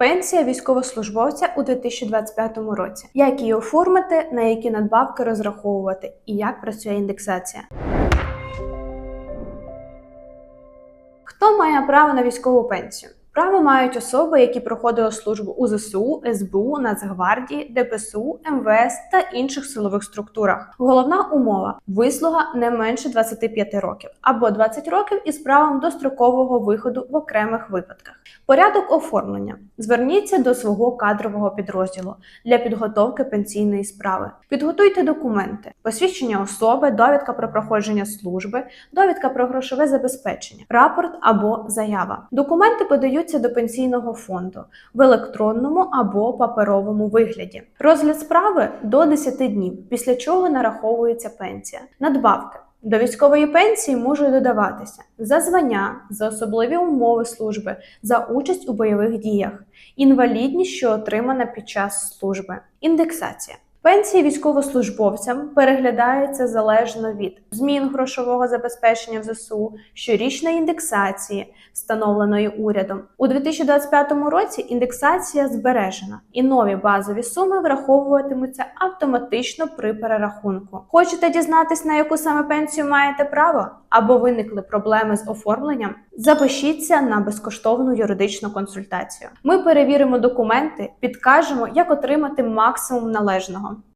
Пенсія військовослужбовця у 2025 році. Як її оформити, на які надбавки розраховувати і як працює індексація. Хто має право на військову пенсію? Право мають особи, які проходили службу у ЗСУ, СБУ, Нацгвардії, ДПСУ, МВС та інших силових структурах. Головна умова вислуга не менше 25 років або 20 років із правом дострокового виходу в окремих випадках. Порядок оформлення. Зверніться до свого кадрового підрозділу для підготовки пенсійної справи. Підготуйте документи: посвідчення особи, довідка про проходження служби, довідка про грошове забезпечення, рапорт або заява. Документи подаються до пенсійного фонду в електронному або паперовому вигляді. Розгляд справи до 10 днів, після чого нараховується пенсія. Надбавки. До військової пенсії можуть додаватися за звання, за особливі умови служби, за участь у бойових діях, інвалідність, що отримана під час служби, індексація. Пенсії військовослужбовцям переглядаються залежно від змін грошового забезпечення в ЗСУ, щорічної індексації, встановленої урядом. У 2025 році індексація збережена, і нові базові суми враховуватимуться автоматично при перерахунку. Хочете дізнатись, на яку саме пенсію маєте право? Або виникли проблеми з оформленням? Запишіться на безкоштовну юридичну консультацію. Ми перевіримо документи, підкажемо, як отримати максимум належного.